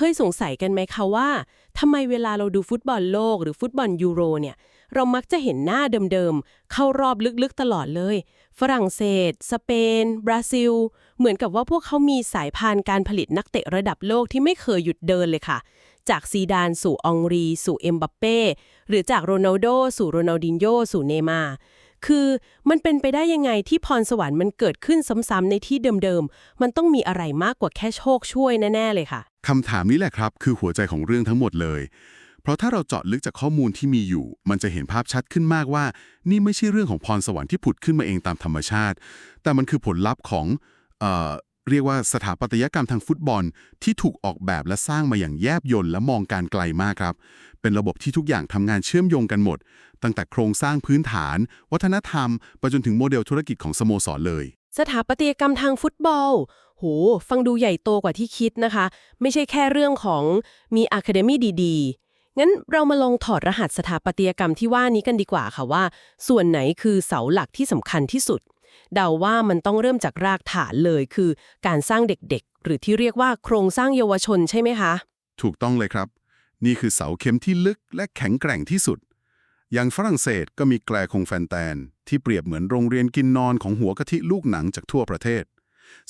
เคยสงสัยกันไหมคะว่าทำไมเวลาเราดูฟุตบอลโลกหรือฟุตบอลยูโรเนี่ย เรามักจะเห็นหน้าเดิมๆ เข้ารอบลึกๆตลอดเลย ฝรั่งเศส สเปน บราซิล เหมือนกับว่าพวกเขามีสายพานการผลิตนักเตะระดับโลกที่ไม่เคยหยุดเดินเลยค่ะ จากซีดานสู่องรี สู่เอ็มบัปเป้ หรือจากโรนัลโดสู่โรนัลดินโญสู่เนมา คือมันเป็นไปได้ยังไงที่พรสวรรค์มันเกิดขึ้นซ้ำๆในที่เดิมๆ มันต้องมีอะไรมากกว่าแค่โชคช่วยแน่ๆเลยค่ะ คำถามนี้แหละครับ คือหัวใจของเรื่องทั้งหมดเลย เพราะถ้าเราเจาะลึกจากข้อมูลที่มีอยู่ มันจะเห็นภาพชัดขึ้นมากว่า นี่ไม่ใช่เรื่องของพรสวรรค์ที่ผุดขึ้นมาเองตามธรรมชาติ แต่มันคือผลลัพธ์ของ เรียกว่าสถาปัตยกรรมทางฟุตบอล ที่ถูกออกแบบและสร้างมาอย่างแยบยลและมองการไกลมากครับ เป็นระบบที่ทุกอย่างทำงานเชื่อมโยงกันหมด ตั้งแต่โครงสร้างพื้นฐาน วัฒนธรรมไปจนถึงโมเดลธุรกิจของสโมสรเลย สถาปัตยกรรมทางฟุตบอล โห ฟังดูใหญ่โตกว่าที่คิดนะคะ ไม่ใช่แค่เรื่องของมีอะคาเดมี่ดีๆ งั้นเรามาลองถอดรหัสสถาปัตยกรรมที่ว่านี้กันดีกว่าค่ะว่า ส่วนไหนคือเสาหลักที่สำคัญที่สุด เดาว่ามันต้องเริ่มจากรากฐานเลยคือ การสร้างเด็กๆ หรือที่เรียกว่าโครงสร้างเยาวชนใช่ไหมคะ ถูกต้องเลยครับ นี่คือเสาเข็มที่ลึกและแข็งแกร่งที่สุด อย่างฝรั่งเศสก็มีแกลคงแฟนแตน ที่เปรียบเหมือนโรงเรียนกินนอนของหัวกะทิลูกหนังจากทั่วประเทศ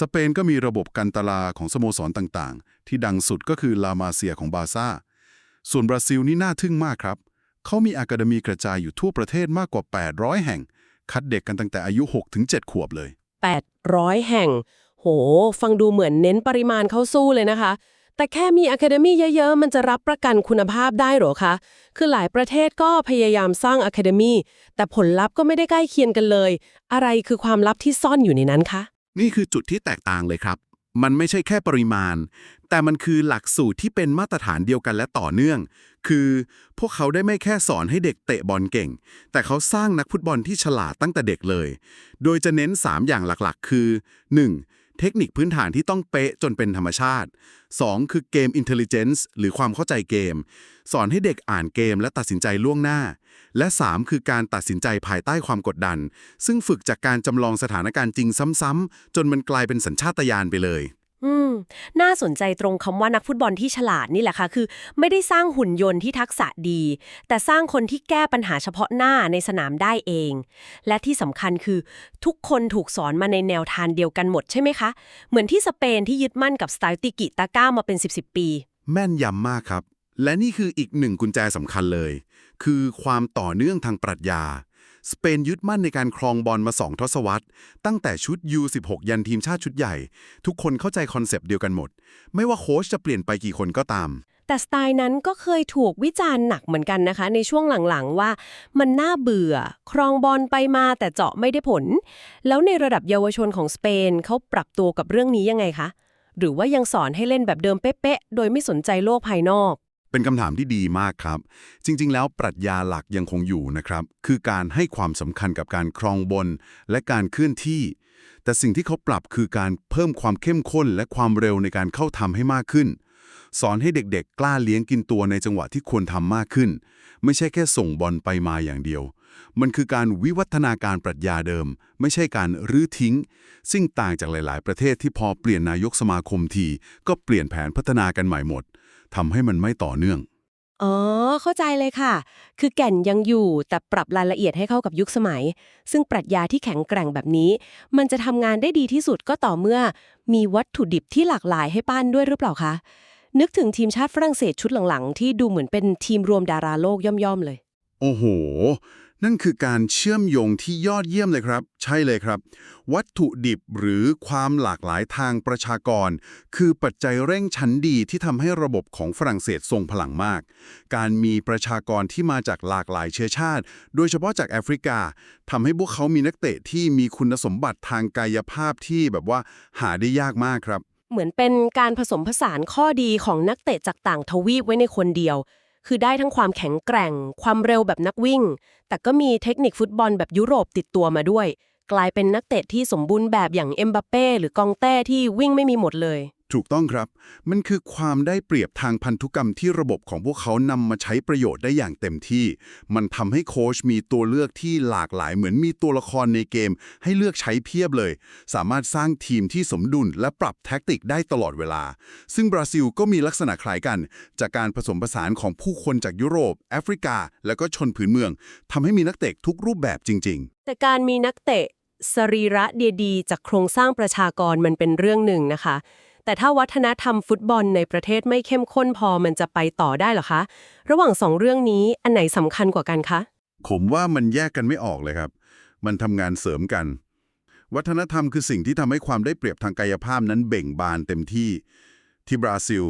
สเปนก็มีระบบกันตลาของสโมสรต่างๆ ที่ดังสุดก็คือลามาเซียของบาซ่าส่วนบราซิลนี่น่าทึ่งมากครับเขามีอะคาเดมีกระจายอยู่ทั่วประเทศมากกว่า 800 แห่ง คัดเด็กกันตั้งแต่อายุ6-7ขวบเลย 800 แห่ง โห ฟังดูเหมือนเน้นปริมาณเข้าสู้เลยนะคะ แต่แค่มีอะคาเดมี่เยอะ ๆ มันจะรับประกันคุณภาพได้หรอคะ คือหลายประเทศก็พยายามสร้างอะคาเดมี่แต่ผลลัพธ์ก็ไม่ได้ใกล้เคียงกันเลย อะไรคือความลับที่ซ่อนอยู่ในนั้นคะ นี่คือจุดที่แตกต่างเลยครับ มันไม่ใช่แค่ปริมาณ แต่มันคือหลักสูตรที่เป็นมาตรฐานเดียวกันและต่อเนื่อง คือพวกเขาได้ไม่แค่สอนให้เด็กเตะบอลเก่ง แต่เขาสร้างนักฟุตบอลที่ฉลาดตั้งแต่เด็กเลย โดยจะเน้น 3 อย่างหลักๆ คือ 1. เทคนิคพื้นฐานที่ต้องเป๊ะจนเป็นธรรมชาติ 2. คือเกมอินเทล i เจนซ์หรือความเข้าใจเกม สอนให้เด็กอ่านเกมและตัดสินใจล่วงหน้า และ 3 คือการตัดสินใจภายใต้ความกดดัน ซึ่งฝึกจากการจำลองสถานการณ์จริงซ้ำๆ จนมันกลายเป็นสัญชาตญาณไปเลย อืม น่าสนใจตรงคำว่านักฟุตบอลที่ฉลาดนี่แหละค่ะ คือ ไม่ได้สร้างหุ่นยนต์ที่ทักษะดี แต่สร้างคนที่แก้ปัญหาเฉพาะหน้าในสนามได้เอง และที่สำคัญคือทุกคนถูกสอนมาในแนวทางเดียวกันหมดใช่ไหมคะ เหมือนที่สเปนที่ยึดมั่นกับสไตล์ติกิตาก้ามาเป็น 10บปี แม่นยำมากครับ และนี่คืออีกหนึ่งกุญแจสำคัญเลย คือความต่อเนื่องทางปรัชญา สเปนยึดมั่นในการครองบอลมาสองทศวรรษ ตั้งแต่ชุด U16 ยันทีมชาติชุดใหญ่ ทุกคนเข้าใจคอนเซปต์เดียวกันหมด ไม่ว่าโค้ชจะเปลี่ยนไปกี่คนก็ตาม แต่สไตล์นั้นก็เคยถูกวิจารณ์หนักเหมือนกันนะคะ ในช่วงหลังๆว่า มันน่าเบื่อ ครองบอลไปมาแต่เจาะไม่ได้ผล แล้วในระดับเยาวชนของสเปนเขาปรับตัวกับเรื่องนี้ยังไงคะหรือว่ายังสอนให้เล่นแบบเดิมเป๊ะๆโดยไม่สนใจโลกภายนอก เป็นคำถามที่ดีมากครับ จริง ๆ แล้วปรัชญาหลักยังคงอยู่นะครับ คือการให้ความสำคัญกับการครองบน และการเคลื่อนที่ แต่สิ่งที่เขาปรับคือการเพิ่มความเข้มข้นและความเร็วในการเข้าทำให้มากขึ้น สอนให้เด็กๆ กล้าเลี้ยงกินตัวในจังหวะที่ควรทำมากขึ้น ไม่ใช่แค่ส่งบอลไปมาอย่างเดียว มันคือการวิวัฒนาการปรัชญาเดิม ไม่ใช่การรื้อทิ้ง ซึ่งต่างจากหลาย ๆ ประเทศที่พอเปลี่ยนนายกสมาคมทีก็เปลี่ยนแผนพัฒนากันใหม่หมด ทำให้มันไม่ต่อเนื่อง อ๋อ เข้าใจเลยค่ะ คือแก่นยังอยู่แต่ปรับรายละเอียดให้เข้ากับยุคสมัย ซึ่งปรัชญาที่แข็งแกร่งแบบนี้ มันจะทำงานได้ดีที่สุดก็ต่อเมื่อ มีวัตถุดิบที่หลากหลายให้ปั้นด้วยหรือเปล่าคะ นึกถึงทีมชาติฝรั่งเศสชุดหลังๆ ที่ดูเหมือนเป็นทีมรวมดาราโลกย่อมๆเลย โอ้โห นั่นคือการเชื่อมโยงที่ยอดเยี่ยมเลยครับ ใช่เลยครับ วัตถุดิบหรือความหลากหลายทางประชากร คือปัจจัยเร่งชั้นดีที่ทำให้ระบบของฝรั่งเศสทรงพลังมาก การมีประชากรที่มาจากหลากหลายเชื้อชาติ โดยเฉพาะจากแอฟริกาทำให้พวกเขามีนักเตะที่มีคุณสมบัติทางกายภาพที่แบบว่าหาได้ยากมากครับ เหมือนเป็นการผสมผสานข้อดีของนักเตะจากต่างทวีปไว้ในคนเดียว คือได้ทั้งความแข็งแกร่ง ความเร็วแบบนักวิ่ง แต่ก็มีเทคนิคฟุตบอลแบบยุโรปติดตัวมาด้วย กลายเป็นนักเตะที่สมบูรณ์แบบอย่างเอ็มบัปเป้หรือกองเต้ที่วิ่งไม่มีหมดเลย ถูกต้องครับ มันคือความได้เปรียบทางพันธุกรรมที่ระบบของพวกเขานำมาใช้ประโยชน์ได้อย่างเต็มที่ มันทำให้โค้ชมีตัวเลือกที่หลากหลายเหมือนมีตัวละครในเกม ให้เลือกใช้เพียบเลย สามารถสร้างทีมที่สมดุลและปรับแท็กติกได้ตลอดเวลา ซึ่งบราซิลก็มีลักษณะคล้ายกัน จากการผสมผสานของผู้คนจากยุโรป แอฟริกา และก็ชนพื้นเมืองทำให้มีนักเตะทุกรูปแบบจริง ๆ แต่การมีนักเตะสรีระดีๆ จากโครงสร้างประชากรมันเป็นเรื่องหนึ่งนะคะ แต่ถ้าวัฒนธรรมฟุตบอลในประเทศไม่เข้มข้นพอมันจะไปต่อได้หรอคะ ระหว่างสองเรื่องนี้อันไหนสำคัญกว่ากันคะ ผมว่ามันแยกกันไม่ออกเลยครับ มันทำงานเสริมกัน วัฒนธรรมคือสิ่งที่ทำให้ความได้เปรียบทางกายภาพนั้นเบ่งบานเต็มที่ ที่บราซิล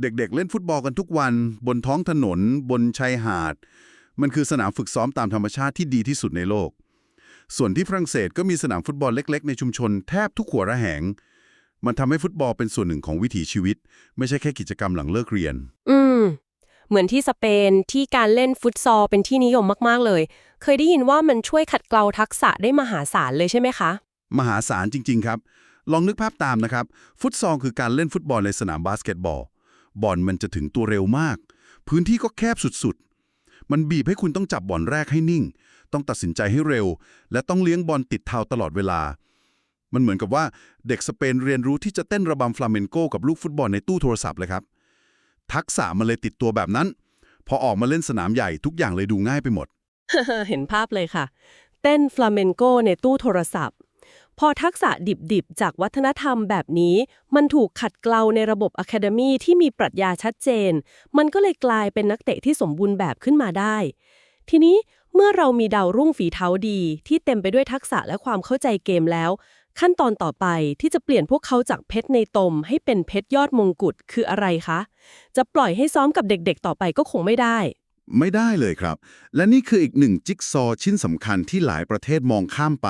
เด็กๆเล่นฟุตบอลกันทุกวัน บนท้องถนน บนชายหาด มันคือสนามฝึกซ้อมตามธรรมชาติที่ดีที่สุดในโลก ส่วนที่ฝรั่งเศสก็มีสนามฟุตบอลเล็ก ๆ ในชุมชนแทบทุกหัวระแหง มันทำให้ฟุตบอลเป็นส่วนหนึ่งของวิถีชีวิต ไม่ใช่แค่กิจกรรมหลังเลิกเรียน อืม เหมือนที่สเปนที่การเล่นฟุตซอลเป็นที่นิยมมากๆเลย เคยได้ยินว่ามันช่วยขัดเกลาทักษะได้มหาศาลเลยใช่ไหมคะ มหาศาลจริง ๆ ครับ ลองนึกภาพตามนะครับ ฟุตซอลคือการเล่นฟุตบอลในสนามบาสเกตบอล บอลมันจะถึงตัวเร็วมาก พื้นที่ก็แคบสุดๆ มันบีบให้คุณต้องจับบอลแรกให้นิ่ง ต้องตัดสินใจให้เร็ว และต้องเลี้ยงบอลติดเท้าตลอดเวลา มันเหมือนกับว่าเด็กสเปนเรียนรู้ที่จะเต้นระบำฟลาเมนโกกับลูกฟุตบอลในตู้โทรศัพท์เลยครับ ทักษะมันเลยติดตัวแบบนั้น พอออกมาเล่นสนามใหญ่ทุกอย่างเลยดูง่ายไปหมด เห็นภาพเลยค่ะ เต้นฟลาเมนโกในตู้โทรศัพท์ พอทักษะดิบๆ จากวัฒนธรรมแบบนี้ มันถูกขัดเกลาในระบบอะคาเดมีที่มีปรัชญาชัดเจน มันก็เลยกลายเป็นนักเตะที่สมบูรณ์แบบขึ้นมาได้ ทีนี้เมื่อเรามีดาวรุ่งฝีเท้าดี ที่เต็มไปด้วยทักษะและความเข้าใจเกมแล้ว ขั้นตอนต่อไปที่จะเปลี่ยนพวกเขาจากเพชรในตม ให้เป็นเพชรยอดมงกุฎคืออะไรคะ จะปล่อยให้ซ้อมกับเด็กๆ ต่อไปก็คงไม่ได้ ไม่ได้เลยครับ และนี่คืออีกหนึ่งจิ๊กซอว์ชิ้นสำคัญที่หลายประเทศมองข้ามไป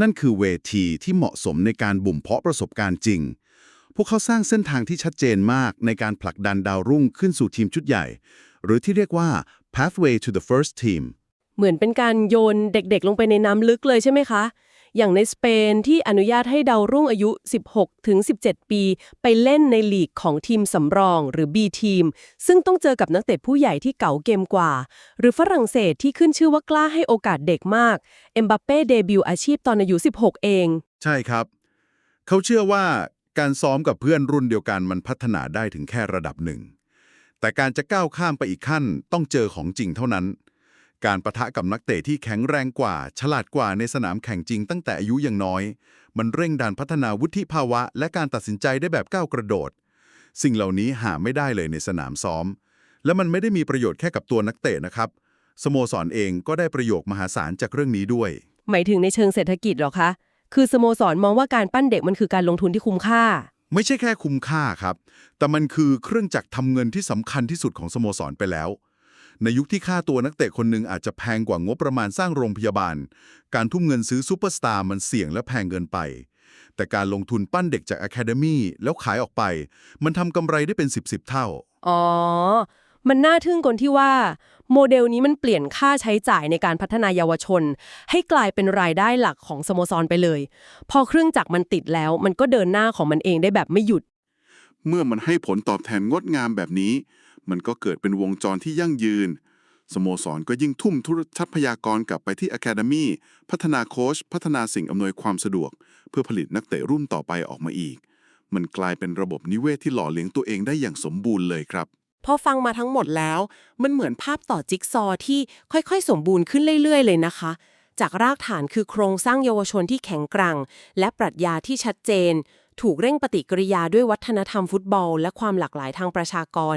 นั่นคือเวทีที่เหมาะสมในการบ่มเพาะประสบการณ์จริง พวกเขาสร้างเส้นทางที่ชัดเจนมากในการผลักดันดาวรุ่งขึ้นสู่ทีมชุดใหญ่ หรือที่เรียกว่า pathway to the first team เหมือนเป็นการโยนเด็กๆ ลงไปในน้ำลึกเลยใช่ไหมคะ อย่างในสเปนที่อนุญาตให้ดาวรุ่งอายุ 16 ถึง 17 ปี ไปเล่นในลีกของทีมสำรองหรือ B ทีม ซึ่งต้องเจอกับนักเตะผู้ใหญ่ที่เก่าเกมกว่า หรือฝรั่งเศสที่ขึ้นชื่อว่ากล้าให้โอกาสเด็กมากเอ็มบัปเป้เดบิวต์อาชีพตอนอายุ 16 เอง ใช่ครับ เขาเชื่อว่าการซ้อมกับเพื่อนรุ่นเดียวกันมันพัฒนาได้ถึงแค่ระดับหนึ่งแต่การจะก้าวข้ามไปอีกขั้นต้องเจอของจริงเท่านั้น การประทะกับนักเตะที่แข็งแรงกว่า ฉลาดกว่าในสนามแข่งจริงตั้งแต่อายุยังน้อย มันเร่งดันพัฒนาวุฒิภาวะ และการตัดสินใจได้แบบก้าวกระโดด สิ่งเหล่านี้หาไม่ได้เลยในสนามซ้อม และมันไม่ได้มีประโยชน์แค่กับตัวนักเตะนะครับสโมสรเองก็ได้ประโยชน์มหาศาลจากเรื่องนี้ด้วย หมายถึงในเชิงเศรษฐกิจเหรอคะคือสโมสรมองว่าการปั้นเด็กมันคือการลงทุนที่คุ้มค่า ไม่ใช่แค่คุ้มค่าครับ แต่มันคือเครื่องจักรทำเงินที่สำคัญที่สุดของสโมสรไปแล้ว ในยุคที่ค่าตัวนักเตะคนหนึ่งอาจจะแพงกว่างบประมาณสร้างโรงพยาบาล การทุ่มเงินซื้อซูเปอร์สตาร์มันเสี่ยงและแพงเกินไป แต่การลงทุนปั้นเด็กจากอะคาเดมีแล้วขายออกไป มันทำกำไรได้เป็น 10บสเท่า อ๋อ มันน่าทึ่งกลที่ว่า โมเดลนี้มันเปลี่ยนค่าใช้จ่ายในการพัฒนายาวชน ให้กลายเป็นรายได้หลักของสโมสรไปเลย พอเครื่องจักรมันติดแล้ว มันก็เดินหน้าของมันเองได้แบบไม่หยุด เมื่อมันให้ผลตอบแทนงดงามแบบนี้ มันก็เกิดเป็นวงจรที่ยั่งยืน สโมสรก็ยิ่งทุ่มทุนทรัพยากรกลับไปที่ Academy พัฒนาโค้ชพัฒนาสิ่งอำนวยความสะดวก เพื่อผลิตนักเตะรุ่นต่อไปออกมาอีก มันกลายเป็นระบบนิเวศที่หล่อเลี้ยงตัวเองได้อย่างสมบูรณ์เลยครับพอฟังมาทั้งหมดแล้ว มันเหมือนภาพต่อจิ๊กซอว์ที่ค่อยๆ สมบูรณ์ขึ้นเรื่อยๆ เลยนะคะ จากรากฐานคือโครงสร้างเยาวชนที่แข็งแกร่งและปรัชญาที่ชัดเจน ถูกเร่งปฏิกิริยาด้วยวัฒนธรรมฟุตบอล และความหลากหลายทางประชากร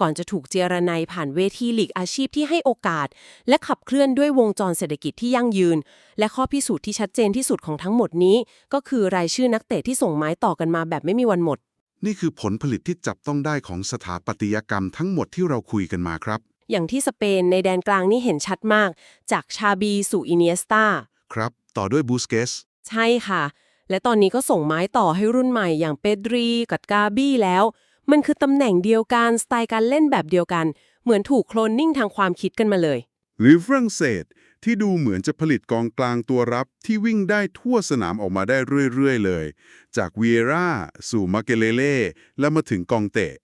ก่อนจะถูกเจรไนผ่านเวทีลีกอาชีพที่ให้โอกาส และขับเคลื่อนด้วยวงจรเศรษฐกิจที่ยั่งยืน และข้อพิสูจน์ที่ชัดเจนที่สุดของทั้งหมดนี้ ก็คือรายชื่อนักเตะที่ส่งไม้ต่อกันมาแบบไม่มีวันหมด นี่คือผลผลิตที่จับต้องได้ของสถาปัตยกรรมทั้งหมดที่เราคุยกันมาครับ อย่างที่สเปนในแดนกลางนี่เห็นชัดมาก จากชาบีสู่อิเนียสตาครับ ต่อด้วยบูสเกสใช่ค่ะ และตอนนี้ก็ส่งไม้ต่อให้รุ่นใหม่อย่างเปดรีกับกาบี้แล้ว มันคือตำแหน่งเดียวกัน สไตล์การเล่นแบบเดียวกัน เหมือนถูกโคลนนิ่งทางความคิดกันมาเลย หรือฝรั่งเศสที่ดูเหมือนจะผลิตกองกลางตัวรับที่วิ่งได้ทั่วสนามออกมาได้เรื่อยๆเลย จากเวียร่าสู่มาเกเลเล่และมาถึงกองเตะ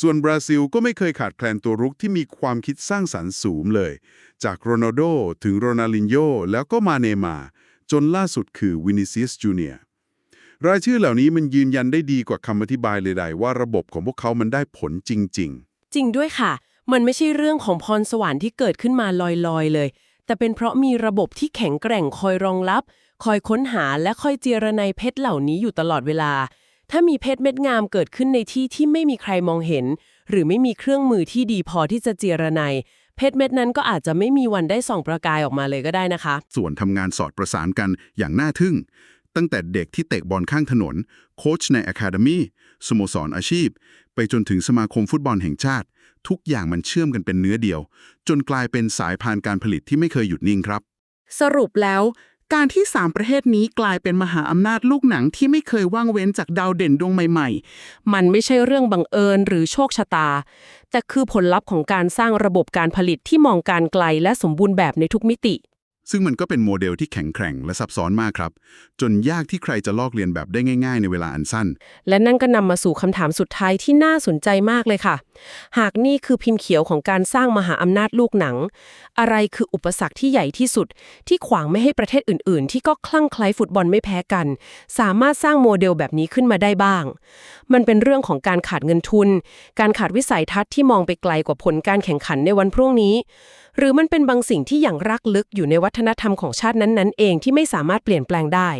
ส่วนบราซิลก็ไม่เคยขาดแคลนตัวรุกที่มีความคิดสร้างสรรค์สูงเลย จากโรนัลโดถึงโรนัลินโญแล้วก็มาเนมา จนล่าสุดคือวินิซิสจูเนียรายชื่อเหล่านี้มันยืนยันได้ดีกว่าคำอธิบายเลยๆว่าระบบของพวกเขามันได้ผลจริง ๆ จริงด้วยค่ะ มันไม่ใช่เรื่องของพรสวรรค์ที่เกิดขึ้นมาลอยๆเลย แต่เป็นเพราะมีระบบที่แข็งแกร่งคอยรองรับ คอยค้นหาและคอยเจรไนเพชรเหล่านี้อยู่ตลอดเวลา ถ้ามีเพชรเม็ดงามเกิดขึ้นในที่ที่ไม่มีใครมองเห็น หรือไม่มีเครื่องมือที่ดีพอที่จะเจรไน เพชรเม็ดนั้นก็อาจจะไม่มีวันได้ส่องประกายออกมาเลยก็ได้นะคะ ส่วนทำงานสอดประสานกันอย่างน่าทึ่ง ตั้งแต่เด็กที่เตะบอลข้างถนน โค้ชในอะคาเดมีสโมสรอาชีพ ไปจนถึงสมาคมฟุตบอลแห่งชาติ ทุกอย่างมันเชื่อมกันเป็นเนื้อเดียว จนกลายเป็นสายพานการผลิตที่ไม่เคยหยุดนิ่งครับ สรุปแล้ว การที่ 3 ประเทศนี้กลายเป็นมหาอำนาจลูกหนังที่ไม่เคยว่างเว้นจากดาวเด่นดวงใหม่ ๆ มันไม่ใช่เรื่องบังเอิญหรือโชคชะตา แต่คือผลลัพธ์ของการสร้างระบบการผลิตที่มองการไกลและสมบูรณ์แบบในทุกมิติ ซึ่งมันก็เป็นโมเดลที่แข็งแกร่งและซับซ้อนมากครับ จนยากที่ใครจะลอกเลียนแบบได้ง่ายๆ ในเวลาอันสั้น และนั่นก็นำมาสู่คำถามสุดท้ายที่น่าสนใจมากเลยค่ะ หากนี่คือพิมพ์เขียวของการสร้างมหาอำนาจลูกหนัง อะไรคืออุปสรรคที่ใหญ่ที่สุด ที่ขวางไม่ให้ประเทศอื่นๆ ที่ก็คลั่งไคล้ฟุตบอลไม่แพ้กัน สามารถสร้างโมเดลแบบนี้ขึ้นมาได้บ้าง มันเป็นเรื่องของการขาดเงินทุน การขาดวิสัยทัศน์ที่มองไปไกลกว่าผลการแข่งขันในวันพรุ่งนี้ หรือมันเป็นบางสิ่งที่อย่างรักลึกอยู่ในวัฒนธรรมของชาตินั้นๆ เองที่ไม่สามารถเปลี่ยนแปลงได้